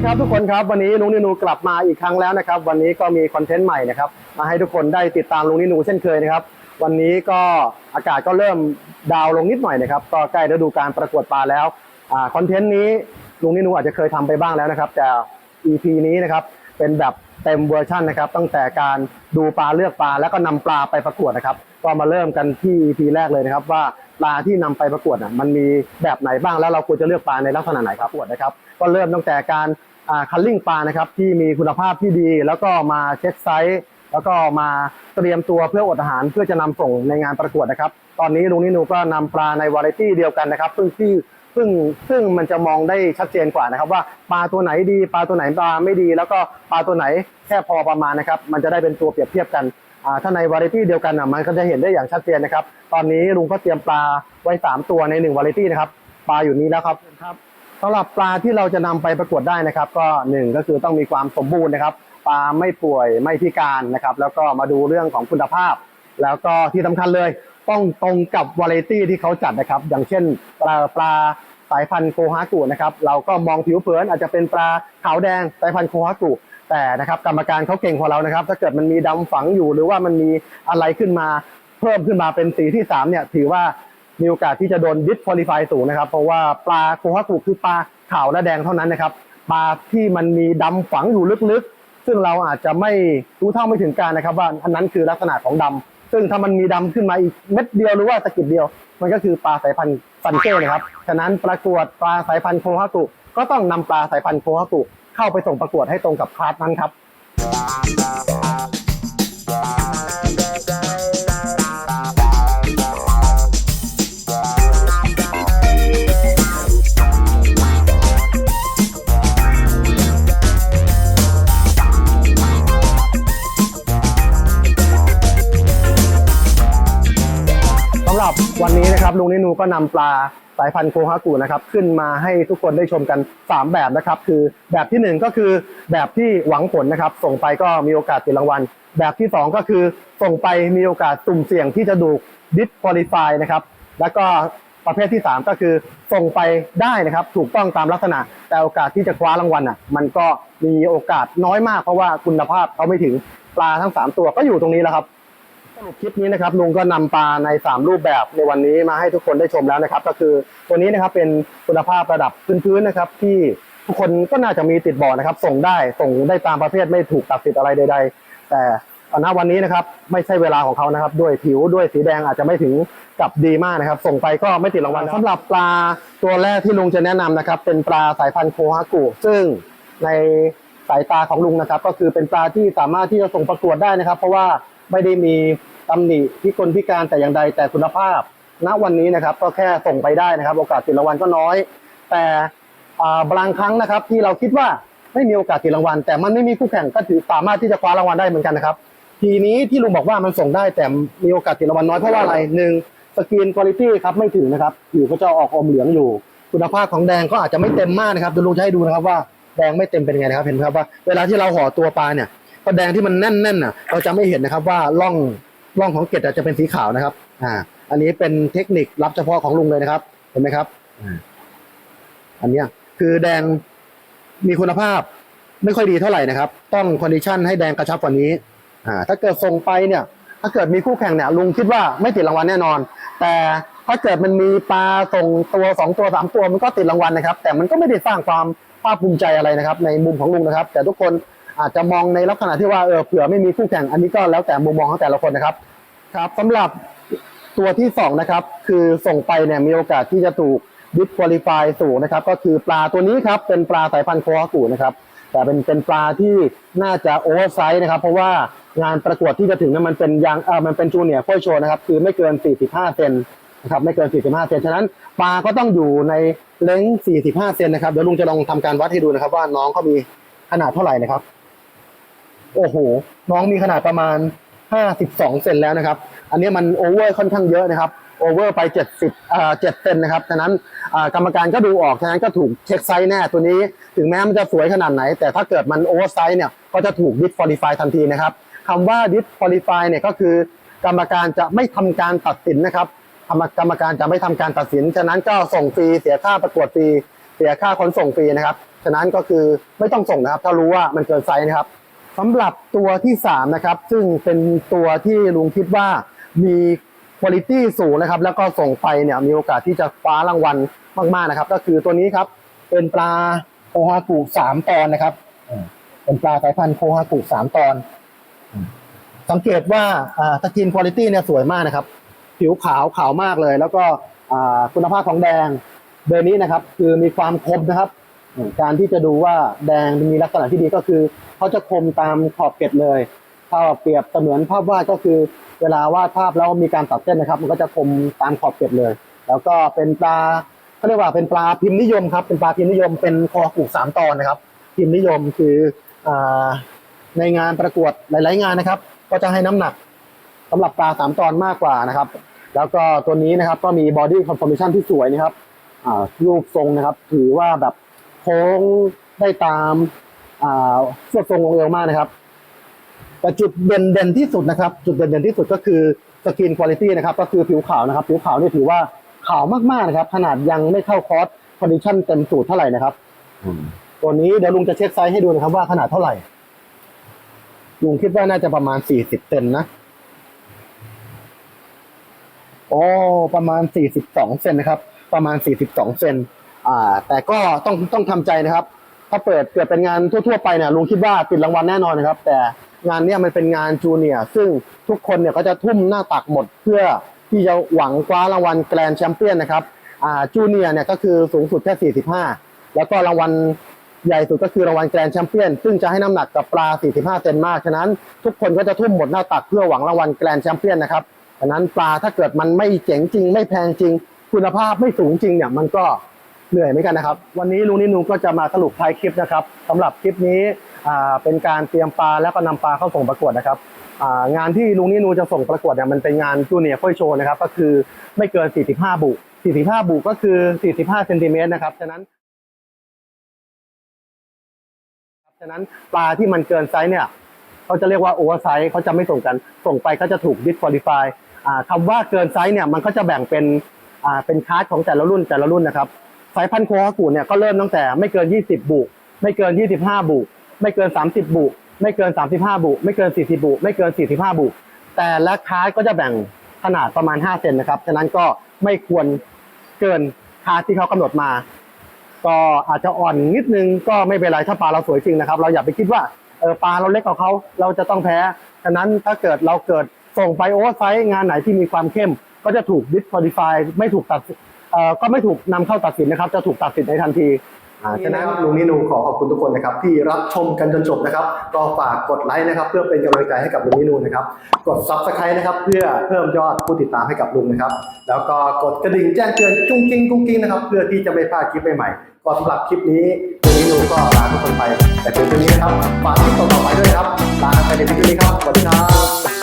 ดีครับทุกคนครับวันนี้ลุงนินูกลับมาอีกครั้งแล้วนะครับ วันนี้ก็มีคอนเทนต์ใหม่นะครับมาให้ทุกคนได้ติดตามลุงนินูเช่นเคยนะครับ วันนี้ก็อากาศก็เริ่มดาวลงนิดหน่อยนะครับก็ใกล้ฤดูการประกวดปลาแล้วอ่าคอนเทนต์นี้ลุงนินูอาจจะเคยทำไปบ้างแล้วนะครับ แต่ EP นี้นะครับเป็นแบบเต็มเวอร์ชันนะครับตั้งแต่การดูปลาเลือกปลาแล้วก็นำปลาไปประกวดนะครับ ก็มาเริ่มกันที่ EP แรกเลยนะครับ ว่าปลาที่นำไปประกวดน่ะมันมีแบบไหนบ้างแล้วเราควรจะเลือกปลาในลักษณะไหนครับประกวดนะครับ ก็เริ่มตั้งแต่การ คัลลิ่งปลานะครับที่มีคุณภาพที่ดี แล้วก็มาเช็คไซส์แล้วก็มาเตรียมตัวเพื่ออดอาหารเพื่อจะนำส่งในงานประกวดนะครับ ตอนนี้ลุงนิโนก็นำปลาในวาไรตี้เดียวกันนะครับซึ่งที่ซึ่งซึ่งมันจะมองได้ชัดเจนกว่านะครับ ว่าปลาตัวไหนดี ปลาตัวไหนปลาไม่ดี แล้วก็ปลาตัวไหนแค่พอประมาณนะครับ มันจะได้เป็นตัวเปรียบเทียบกันอาถ้าในวาไรตี้เดียวกันอะมันก็จะเห็นได้อย่างชัดเจนนะครับ ตอนนี้ลุงก็เตรียมปลาไว้สามตัวในหนึ่งวาไรตี้นะครับปลาอยู่นี้แล้วครับครับ สำหรับปลาที่เราจะนำไปประกวดได้นะครับ ก็หนึ่งก็คือต้องมีความสมบูรณ์นะครับ ปลาไม่ป่วยไม่พิการนะครับ แล้วก็มาดูเรื่องของคุณภาพ แล้วก็ที่สำคัญเลย ต้องตรงกับวาไรตี้ที่เขาจัดนะครับ อย่างเช่น ปลาปลาสายพันธุ์โคฮากุนะครับ เราก็มองผิวเผินอาจจะเป็นปลาขาวแดงสายพันธุ์โคฮากุแต่นะครับกรรมการเขาเก่งกว่าเรานะครับ ถ้าเกิดมันมีดำฝังอยู่หรือว่ามันมีอะไรขึ้นมาเพิ่มขึ้นมาเป็นสีที่สามเนี่ยถือว่า มีโอกาสที่จะโดนดิสคอลิฟายสูงนะครับ เพราะว่าปลาโคฮากุคือปลาขาวและแดงเท่านั้นนะครับ ปลาที่มันมีดำฝังอยู่ลึกๆ ซึ่งเราอาจจะไม่รู้เท่าไม่ถึงการนะครับ ว่าอันนั้นคือลักษณะของดำซึ่งถ้ามันมีดำขึ้นมาอีกเม็ดเดียวหรือว่าตะกิดเดียว มันก็คือปลาสายพันธุ์ซันเก้นะครับ ฉะนั้นประกวดปลาสายพันธุ์โคฮากุก็ต้องนำปลาสายพันธุ์โคฮากุเข้าไปส่งประกวดให้ตรงกับคลาสนั้นครับ นูก็นำปลาสายพันธุ์โคฮากุนะครับขึ้นมาให้ทุกคนได้ชมกัน 3 แบบนะครับ คือแบบทีหนึ่1 ก็คือแบบที่หวังผลนะครับ ส่งไปก็มีโอกาสติดรางวัล แบบที่ 2 ก็คือส่งไปมีโอกาสสุ่มเสี่ยงที่จะดูดิสคอลิฟายนะครับแล้วก็ประเภทที่ 3 ก็คือส่งไปได้นะครับ ถูกต้องตามลักษณะ แต่โอกาสที่จะคว้ารางวัลอะ มันก็มีโอกาสน้อยมากเพราะว่าคุณภาพเขาไม่ถึงปลาทั้ง 3 ตัวก็อยู่ตรงนี้แล้วครับ รุปคลิปนี้นะครับลุงก็นำปลาใน 3 รูปแบบในวันนี้มาให้ทุกคนได้ชมแล้วนะครับ ก็คือตัวนี้นะครับเป็นคุณภาพระดับพื้นๆนะครับ ที่ทุกคนก็น่าจะมีติดบอร์ดนะครับ ส่งได้ส่งได้ตามประเภทไม่ถูกตัดสิทธิ์อะไรใด ๆ แต่ณวันนี้นะครับไม่ใช่เวลาของเขานะครับ ด้วยผิวด้วยสีแดงอาจจะไม่ถึงกับดีมากนะครับ ส่งไปก็ไม่ติดรางวัลสำหรับปลาตัวแรกที่ลุงจะแนะนำนะครับ เป็นปลาสายพันธุ์โคฮากุซึ่งในสายตาของลุงนะครับ ก็คือเป็นปลาที่สามารถที่จะส่งประกวดได้นะครับ เพราะว่า ไม่ได้มีตำหนิพิกลพิการแต่อย่างใดแต่คุณภาพ ณวันนี้นะครับก็แค่ส่งไปได้นะครับ โอกาสติดรางวัลก็น้อย แต่บางครั้งนะครับที่เราคิดว่าไม่มีโอกาสติดรางวัล แต่มันไม่มีคู่แข่งก็ถือสามารถที่จะคว้ารางวัลได้เหมือนกันนะครับ ทีนี้ที่ลุงบอกว่ามันส่งได้แต่มีโอกาสติดรางวัลน้อยเพราะว่าอะไรหนึ่งสกรีนคุณภาพครับไม่ถึงนะครับอยู่ก็จะออกอมเหลืองอยู่ คุณภาพของแดงก็อาจจะไม่เต็มมากนะครับเดี๋ยวลุงจะให้ดูนะครับว่าแดงไม่เต็มเป็นยังไงนะครับเห็นไหมครับว่าเวลาที่เราห่อตัวปลาเนี่ย ก็แดงที่มันแน่นๆน่ะ เราจะไม่เห็นนะครับว่าร่องร่องของเกล็ดจะเป็นสีขาวนะครับ อ่า อันนี้เป็นเทคนิคลับเฉพาะของลุงเลยนะครับ เห็นไหมครับอ่าอันเนี้ยคือแดงมีคุณภาพไม่ค่อยดีเท่าไหร่นะครับ ต้องคอนดิชันให้แดงกระชับกว่านี้ อ่า ถ้าเกิดส่งไปเนี่ย ถ้าเกิดมีคู่แข่งเนี่ยลุงคิดว่าไม่ติดรางวัลแน่นอน แต่ถ้าเกิดมันมีปลาส่งตัวสองตัวสามตัวมันก็ติดรางวัลนะครับ แต่มันก็ไม่ได้สร้างความภาคภูมิใจอะไรนะครับ ในมุมของลุงนะครับ แต่ทุกคน อาจจะมองในลักษณะที่ว่าเออเผื่อไม่มีคู่แข่งอันนี้ก็แล้วแต่มุมมองของแต่ละคนนะครับ ครับสำหรับตัวที่สองนะครับ คือส่งไปเนี่ยมีโอกาสที่จะถูกดิสควอลิฟายสูงนะครับ ก็คือปลาตัวนี้ครับเป็นปลาสายพันธุ์โคฮากุนะครับ แต่เป็นเป็นปลาที่น่าจะโอเวอร์ไซส์นะครับ เพราะว่างานประกวดที่จะถึงนั้นมันเป็นยางเออมันเป็นจูเนียร์โค่อยโชว์นะครับ คือไม่เกิน 45 เซนนะครับไม่เกิน 45 เซนฉะนั้นปลาก็ต้องอยู่ในเลนส์45 เซนนะครับเดี๋ยวลุงจะลองทำการวัดให้ดูนะครับ ว่าน้องเขามีขนาดเท่าไหร่นะครับ โอ้โห น้องมีขนาดประมาณ 52 เซนแล้วนะครับ อันนี้มันโอเวอร์ค่อนข้างเยอะนะครับ โอเวอร์ไป 70อ่า7เซนนะครับ ฉะนั้นอ่ากรรมการก็ดูออก ฉะนั้นก็ถูกเช็คไซส์แน่ตัวนี้ ถึงแม้มันจะสวยขนาดไหน แต่ถ้าเกิดมันโอเวอร์ไซส์เนี่ยก็จะถูกดิสฟอลิฟายทันทีนะครับคำว่าดิสฟอลิฟายเนี่ยก็คือกรรมการจะไม่ทำการตัดสินนะครับกรรมการจะไม่ทำการตัดสิน ฉะนั้นก็ส่งฟรีเสียค่าประกวดฟรีเสียค่าขนส่งฟรีนะครับ ฉะนั้นก็คือไม่ต้องส่งนะครับ ถ้ารู้ว่ามันเกินไซส์นะครับ สำหรับตัวที่สามนะครับ ซึ่งเป็นตัวที่ลุงคิดว่ามีคุณภาพสูงนะครับ แล้วก็ส่งไปเนี่ยมีโอกาสที่จะคว้ารางวัลมากๆนะครับ ก็คือตัวนี้ครับ เป็นปลาโคฮากุสามตอนนะครับเป็นปลาสายพันธุ์โคฮากุสามตอน สังเกตว่าอ่ากินคุณภาพเนี่ยสวยมากนะครับ ผิวขาวขาวมากเลย แล้วก็คุณภาพของแดงเบอร์นี้นะครับ คือมีความคมนะครับ การที่จะดูว่าแดงมีลักษณะที่ดีก็คือเขาจะคมตามขอบเกล็ดเลยถ้าเปรียบเสมือนภาพวาดก็คือ เวลาวาดภาพแล้วมีการตัดเส้นนะครับ มันก็จะคมตามขอบเกล็ดเลย แล้วก็เป็นปลาเขาเรียกว่าเป็นปลาพิมพ์นิยมครับ เป็นปลาพิมพ์นิยมเป็นคอกุกสามตอนนะครับ พิมพ์นิยมคืออในงานประกวดหลาย ๆ งานนะครับ ก็จะให้น้ำหนักสำหรับปลาสามตอนมากกว่านะครับ แล้วก็ตัวนี้นะครับก็มีบอดี้คอนฟอร์มชันที่สวยนะครับรูปทรงนะครับ ถือว่าแบบ โค้งได้ตามอ่าสวดทรงองค์เอวมากนะครับ แต่จุดเด่นเด่นที่สุดนะครับ จุดเด่นเด่นที่สุดก็คือสกินคุณภาพนะครับ ก็คือผิวขาวนะครับ ผิวขาวนี่ถือว่าขาวมากๆนะครับ ขนาดยังไม่เข้าคอร์สคอนดิชั่นเต็มสูตรเท่าไหร่นะครับตัวนี้เดี๋ยวลุงจะเช็คไซส์ให้ดูนะครับ ว่าขนาดเท่าไหร่ ลุงคิดว่าน่าจะประมาณสี่สิบเซนนะโอ้ประมาณสี่สิบสองเซนนะครับ ประมาณสี่สิบสองเซน อ่า แต่ก็ต้องต้องทำใจนะครับ ถ้าเปิดเกิดเป็นงานทั่ว ๆ ไปเนี่ยลุงคิดว่าติดรางวัลแน่นอนนะครับ แต่งานเนี้ยมันเป็นงานจูเนียร์ซึ่งทุกคนเนี่ยก็จะทุ่มหน้าตักหมดเพื่อที่จะหวังคว้ารางวัลแกรนด์แชมเปี้ยนนะครับอ่าจูเนียร์เนี่ยก็คือสูงสุดแค่45 แล้วก็รางวัลใหญ่สุดก็คือรางวัลแกรนด์แชมเปี้ยนซึ่งจะให้น้ำหนักกับปลา 45 เซนมาก ฉะนั้นทุกคนก็จะทุ่มหมดหน้าตักเพื่อหวังรางวัลแกรนด์แชมเปี้ยนนะครับ ฉะนั้นปลาถ้าเกิดมันไม่เจ๋งจริง ไม่แพงจริง คุณภาพไม่สูงจริงเนี่ยมันก็ เหนื่อยเหมือนกันนะครับ วันนี้ลุงนินูก็จะมาสรุปท้ายคลิปนะครับสำหรับคลิปนี้เป็นการเตรียมปลาแล้วก็นำปลาเข้าส่งประกวดนะครับงานที่ลุงนินูจะส่งประกวดเนี่ยมันเป็นงานจูเนียร์ค่อยโชว์นะครับ ก็คือไม่เกิน 45 บุ45 บุก็คือ 45เซนติเมตรนะครับฉะนั้นฉะนั้นปลาที่มันเกินไซส์เนี่ยเขาจะเรียกว่าโอเวอร์ไซส์เขาจะไม่ส่งกันส่งไปก็จะถูกดิสควอลิฟายคำว่าเกินไซส์เนี่ยมันก็จะแบ่งเป็นเป็นคลาสของแต่ละรุ่นแต่ละรุ่นนะครับ สายพันธุ์โคฮากุเนี่ยก็เริ่มตั้งแต่ไม่เกิน 20 บุก ไม่เกิน 25 บุก ไม่เกิน 30 บุก ไม่เกิน 35 บุก ไม่เกิน 40 บุก ไม่เกิน 45 บุก แต่ละคลาสก็จะแบ่งขนาดประมาณ 5 เซนนะครับ ฉะนั้นก็ไม่ควรเกินคลาที่เขากำหนดมา ก็อาจจะอ่อนนิดนึงก็ไม่เป็นไรถ้าปลาเราสวยจริงนะครับ เราอย่าไปคิดว่าเออปลาเราเล็กกว่าเขาเราจะต้องแพ้ ฉะนั้นถ้าเกิดเราเกิดส่งไปโอเวอร์ไซส์งานไหนที่มีความเข้ม ก็จะถูกดิสคอลิฟายไม่ถูกตัด เอ่อก็ไม่ถูกนำเข้าตัดสินนะครับ จะถูกตัดสินในทันที อ่าฉะนั้นลุงนินูขอขอบคุณทุกคนนะครับที่รับชมกันจนจบนะครับ ก็ฝากกดไลค์นะครับ เพื่อเป็นกำลังใจให้กับลุงนินูนะครับ กด subscribe นะครับ เพื่อเพิ่มยอดผู้ติดตามให้กับลุงนะครับ แล้วก็กดกระดิ่งแจ้งเตือนจุ้งกิ้งกุ้งกิ้งนะครับ เพื่อที่จะไม่พลาดคลิปใหม่ๆก็สำหรับคลิปนี้ลุงนินูก็ลาทุกคนไป แต่เพียงเท่านี้นะครับฝากคลิปต่อๆไปด้วยนะครับลากันไปในคลิปนี้ครับสวัสดีครับ